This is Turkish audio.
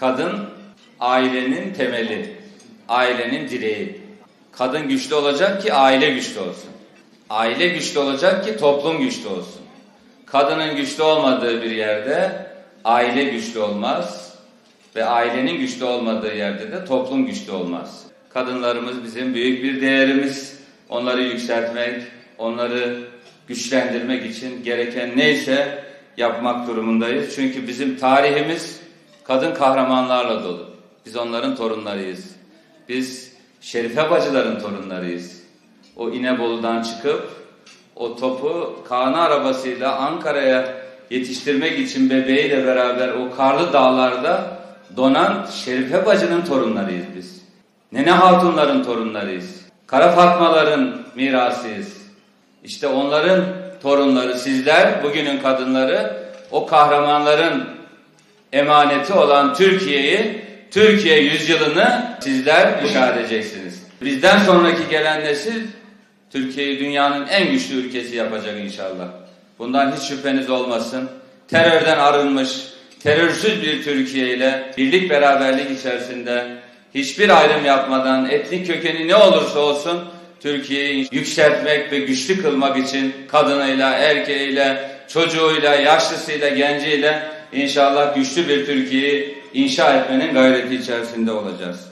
Kadın ailenin temeli, ailenin direği. Kadın güçlü olacak ki aile güçlü olsun. Aile güçlü olacak ki toplum güçlü olsun. Kadının güçlü olmadığı bir yerde aile güçlü olmaz ve ailenin güçlü olmadığı yerde de toplum güçlü olmaz. Kadınlarımız bizim büyük bir değerimiz. Onları yükseltmek, onları güçlendirmek için gereken neyse yapmak durumundayız. Çünkü bizim tarihimiz kadın kahramanlarla dolu. Biz onların torunlarıyız. Biz Şerife bacıların torunlarıyız. O İnebolu'dan çıkıp o topu Kaan'ı arabasıyla Ankara'ya yetiştirmek için bebeğiyle beraber o karlı dağlarda donan Şerife bacının torunlarıyız biz. Nene hatunların torunlarıyız. Kara Fatmaların mirasıyız. İşte onların torunları sizler, bugünün kadınları, o kahramanların emaneti olan Türkiye'yi, Türkiye yüzyılını sizler inşa edeceksiniz. Bizden sonraki gelen nesil Türkiye'yi dünyanın en güçlü ülkesi yapacak inşallah. Bundan hiç şüpheniz olmasın. Terörden arınmış, terörsüz bir Türkiye ile birlik beraberlik içerisinde hiçbir ayrım yapmadan etnik kökeni ne olursa olsun Türkiye'yi yükseltmek ve güçlü kılmak için kadınıyla, erkeğiyle, çocuğuyla, yaşlısıyla, genciyle inşallah güçlü bir Türkiye'yi inşa etmenin gayreti içerisinde olacağız.